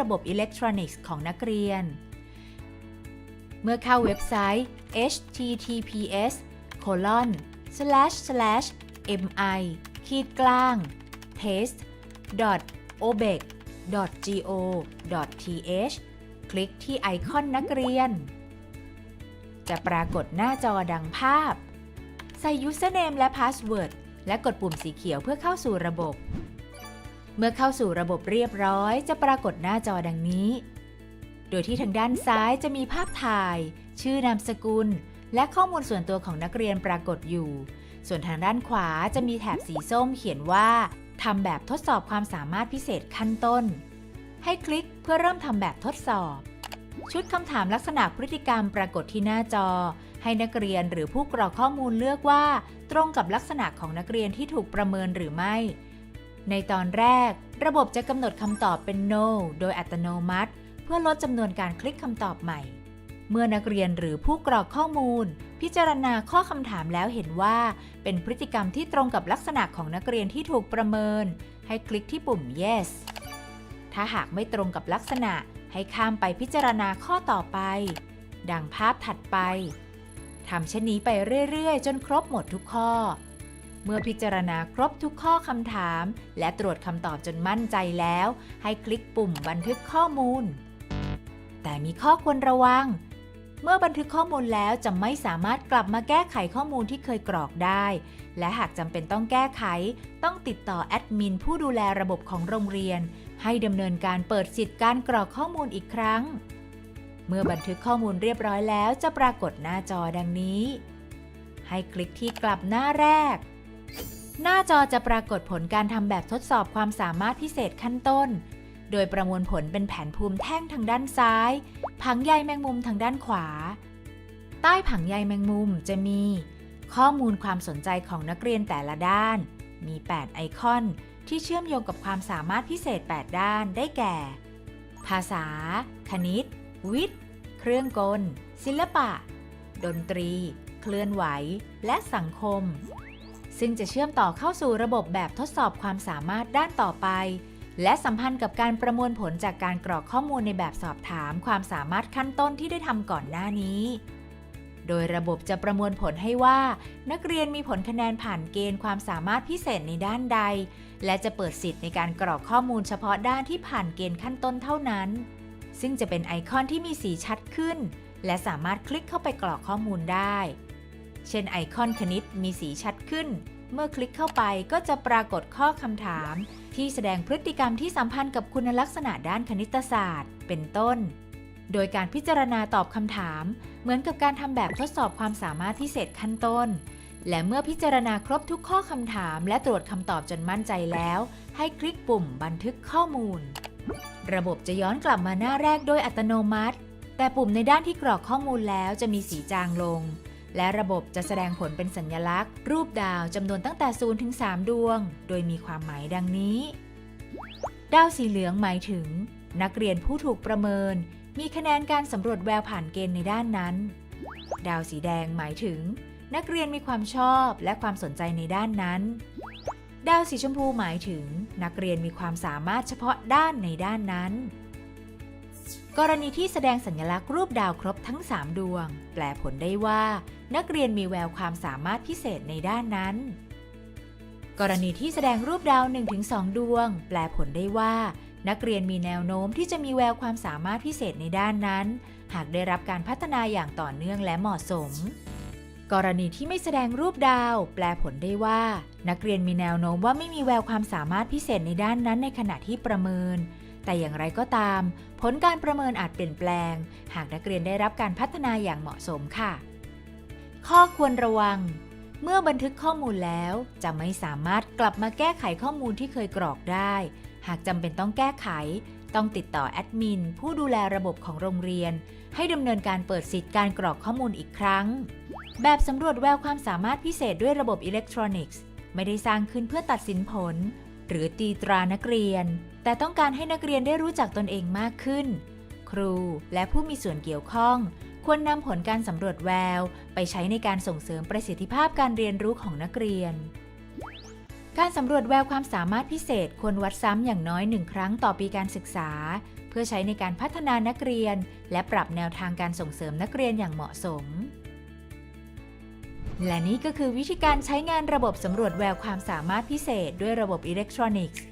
ระบบอิเล็กทรอนิกส์ของนักเรียน เมื่อเข้า웹ไซต์ https colon slash slash mi ขีดกลาง test obec go th คลิกที่ไอคอนนักเรียน จะปรากฏหน้าจอดังภาพ ใส่ username และ password และกดปุ่มสีเขียวเพื่อเข้าสู่ระบบ เมื่อเข้าสู่ระบบเรียบร้อยจะปรากฏหน้าจอดังนี้ โดยที่ทางด้านซ้ายจะมีภาพถ่าย ชื่อนามสกุล และข้อมูลส่วนตัวของนักเรียนปรากฏอยู่ ส่วนทางด้านขวาจะมีแถบสีส้มเขียนว่าทำแบบทดสอบความสามารถพิเศษขั้นต้น ให้คลิกเพื่อเริ่มทำแบบทดสอบ ชุดคำถามลักษณะพฤติกรรมปรากฏที่หน้าจอ ให้นักเรียนหรือผู้กรอกข้อมูลเลือกว่า ตรงกับลักษณะของนักเรียนที่ถูกประเมินหรือไม่ ในตอนแรก ระบบจะกำหนดคำตอบเป็น no โดยอัตโนมัติ เพื่อลดจำนวนการคลิกคำตอบใหม่ เมื่อนักเรียนหรือผู้กรอกข้อมูล พิจารณาข้อคำถามแล้วเห็นว่า เป็นพฤติกรรมที่ตรงกับลักษณะของนักเรียนที่ถูกประเมิน ให้คลิกที่ปุ่ม yes ถ้าหากไม่ตรงกับลักษณะ ให้ข้ามไปพิจารณาข้อต่อไป ดังภาพถัดไปทำเช่นนี้ไปเรื่อย ๆ จนครบหมดทุกข้อ เมื่อพิจารณาครบทุกข้อคำถาม และตรวจคำตอบจนมั่นใจแล้ว ให้คลิกปุ่มบันทึกข้อมูล แต่มีข้อควรระวัง เมื่อบันทึกข้อมูลแล้วจะไม่สามารถกลับมาแก้ไขข้อมูลที่เคยกรอกได้ และหากจำเป็นต้องแก้ไข ต้องติดต่อแอดมินผู้ดูแลระบบของโรงเรียน ให้ดำเนินการเปิดสิทธิ์การกรอกข้อมูลอีกครั้ง เมื่อบันทึกข้อมูลเรียบร้อยแล้วจะปรากฏหน้าจอดังนี้ ให้คลิกที่กลับหน้าแรก หน้าจอจะปรากฏผลการทำแบบทดสอบความสามารถพิเศษขั้นต้น โดยประมวลผลเป็นแผนภูมิแท่งทางด้านซ้าย ผังใยแมงมุมทางด้านขวา ใต้ผังใยแมงมุมจะมี ข้อมูลความสนใจของนักเรียนแต่ละด้าน มี 8 ไอคอน ที่เชื่อมโยงกับความสามารถพิเศษ 8 ด้านได้แก่ ภาษา คณิต วิทย์ เครื่องกล ศิลปะ ดนตรี เคลื่อนไหว และสังคม ซึ่งจะเชื่อมต่อเข้าสู่ระบบแบบทดสอบความสามารถด้านต่อไป และสัมพันธ์กับการประมวลผลจากการกรอกข้อมูลในแบบสอบถามความสามารถขั้นต้นที่ได้ทำก่อนหน้านี้ โดยระบบจะประมวลผลให้ว่า นักเรียนมีผลคะแนนผ่านเกณฑ์ความสามารถพิเศษในด้านใด และจะเปิดสิทธิ์ในการกรอกข้อมูลเฉพาะด้านที่ผ่านเกณฑ์ขั้นต้นเท่านั้น ซึ่งจะเป็นไอคอนที่มีสีชัดขึ้น และสามารถคลิกเข้าไปกรอกข้อมูลได้ เช่นไอคอนคณิตมีสีชัดขึ้น เมื่อคลิกเข้าไปก็จะปรากฏข้อคำถาม ที่แสดงพฤติกรรมที่สัมพันธ์กับคุณลักษณะด้านคณิตศาสตร์ เป็นต้น โดยการพิจารณาตอบคำถาม เหมือนกับการทำแบบทดสอบความสามารถพิเศษขั้นต้น และเมื่อพิจารณาครบทุกข้อคำถาม และตรวจคำตอบจนมั่นใจแล้ว ให้คลิกปุ่มบันทึกข้อมูล ระบบจะย้อนกลับมาหน้าแรกโดยอัตโนมัติ แต่ปุ่มในด้านที่กรอกข้อมูลแล้วจะมีสีจางลง และระบบจะแสดงผลเป็นสัญลักษณ์ รูปดาวจำนวนตั้งแต่0ถึง3ดวง โดยมีความหมายดังนี้ ดาวสีเหลืองหมายถึง นักเรียนผู้ถูกประเมิน มีคะแนนการสำรวจแววผ่านเกณฑ์ในด้านนั้น ดาวสีแดงหมายถึง นักเรียนมีความชอบและความสนใจในด้านนั้น ดาวสีชมพูหมายถึง นักเรียนมีความสามารถเฉพาะด้านในด้านนั้นกรณีที่แสดงสัญลักษณ์รูปดาวครบทั้ง 3 ดวง แปลผลได้ว่า นักเรียนมีแววความสามารถพิเศษในด้านนั้น กรณีที่แสดงรูปดาว 1-2 ดวง แปลผลได้ว่า นักเรียนมีแนวโน้มที่จะมีแววความสามารถพิเศษในด้านนั้น หากได้รับการพัฒนาอย่างต่อเนื่องและเหมาะสม กรณีที่ไม่แสดงรูปดาว แปลผลได้ว่า นักเรียนมีแนวโน้มว่าไม่มีแววความสามารถพิเศษในด้านนั้นในขณะที่ประเมินแต่อย่างไรก็ตาม ผลการประเมินอาจเปลี่ยนแปลง หากนักเรียนได้รับการพัฒนาอย่างเหมาะสมค่ะ ข้อควรระวัง เมื่อบันทึกข้อมูลแล้วจะไม่สามารถกลับมาแก้ไขข้อมูลที่เคยกรอกได้ หากจำเป็นต้องแก้ไข ต้องติดต่อแอดมิน ผู้ดูแลระบบของโรงเรียน ให้ดำเนินการเปิดสิทธิ์การกรอกข้อมูลอีกครั้ง แบบสำรวจแววความสามารถพิเศษด้วยระบบอิเล็กทรอนิกส์ ไม่ได้สร้างขึ้นเพื่อตัดสินผล หรือตีตรานักเรียน แต่ต้องการให้นักเรียนได้รู้จักตนเองมากขึ้น ครูและผู้มีส่วนเกี่ยวข้อง ควรนำผลการสำรวจแวว ไปใช้ในการส่งเสริมประสิทธิภาพการเรียนรู้ของนักเรียน การสำรวจแววความสามารถพิเศษควรวัดซ้ำอย่างน้อยหนึ่งครั้งต่อปีการศึกษา เพื่อใช้ในการพัฒนานักเรียน และปรับแนวทางการส่งเสริมนักเรียนอย่างเหมาะสม และนี่ก็คือวิธีการใช้งานระบบสำรวจแววความสามารถพิเศษ ด้วยระบบอิเล็กทรอนิกส์